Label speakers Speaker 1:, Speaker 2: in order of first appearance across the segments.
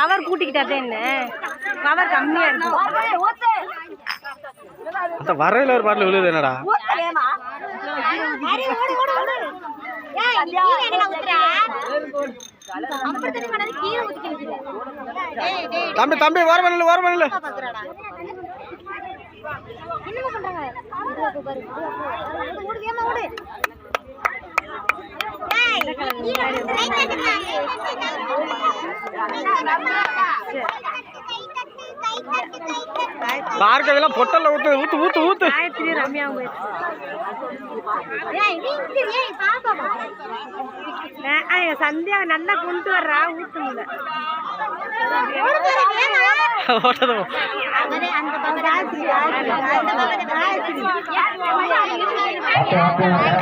Speaker 1: Power கூட்டிக்கிட்டாதே என்ன? Power கம்மியா இருக்கும்
Speaker 2: அந்த வரையில ஒரு பாட்டில் விழுது என்னடா? தம்பி தம்பி ஓர பண்ணல ஓர பண்ணல பார்க்கறதெல்லாம் பொட்டல்ல ஊத்து ஊத்து ஊத்து ஊத்து.
Speaker 1: காயத்ரி நான், ஆ, சந்தியா நல்லா கொண்டு வர்றா ஊத்து முடியல
Speaker 2: ஓட்டது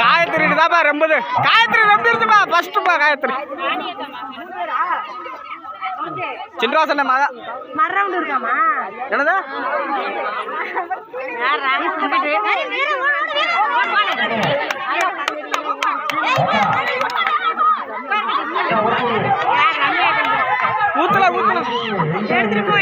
Speaker 2: காயத்ரி தான்ப்பா ரொம்பது காயத்ரி ரொம்பிருச்சுப்பா ஃபர்ஸ்ட்டுப்பா காயத்ரி. சின்ராசன
Speaker 1: இருக்காமா
Speaker 2: என்னது? ஊத்துல ஊத்துல.
Speaker 1: எடுத்துட்டு போ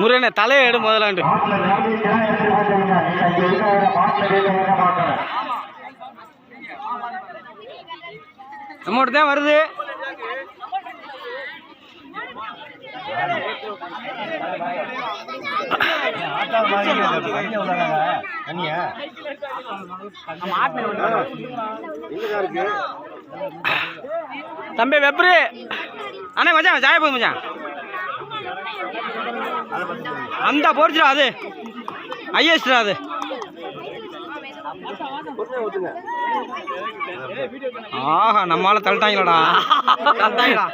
Speaker 2: முருகனே தலையை எடு முதலாண்டு. அமௌண்ட் தான் வருது. தம்பி வெப்ரு அண்ணே மச்சான் ஜாய போய் மச்சான். அந்த போடுச்சுடா அது. ஐஎஸ்டா அது. ஆஹா நம்மளால தள்ளிட்டாங்களடா. தள்ளிட்டாங்களா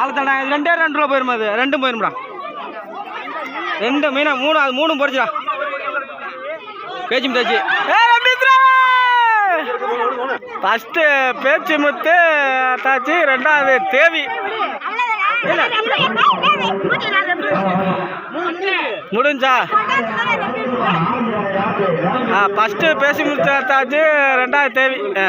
Speaker 2: ஆளை தள்ளாங்க இது ரெண்டே ரெண்டு ரூபா போயிருமா அது ரெண்டும் போயிரும்டா. ரெண்டு மீனா மூணு அது மூணும் போடுச்சுடா. பேச்சு முத்தாச்சு ரம்பித்ரா ஃபஸ்ட்டு பேச்சு முத்து தாச்சு ரெண்டாவது தேவி. முடிஞ்சா? ஆ ஃபஸ்ட்டு பேசி முடிச்சாச்சு ரெண்டாவது தேவி ஆ.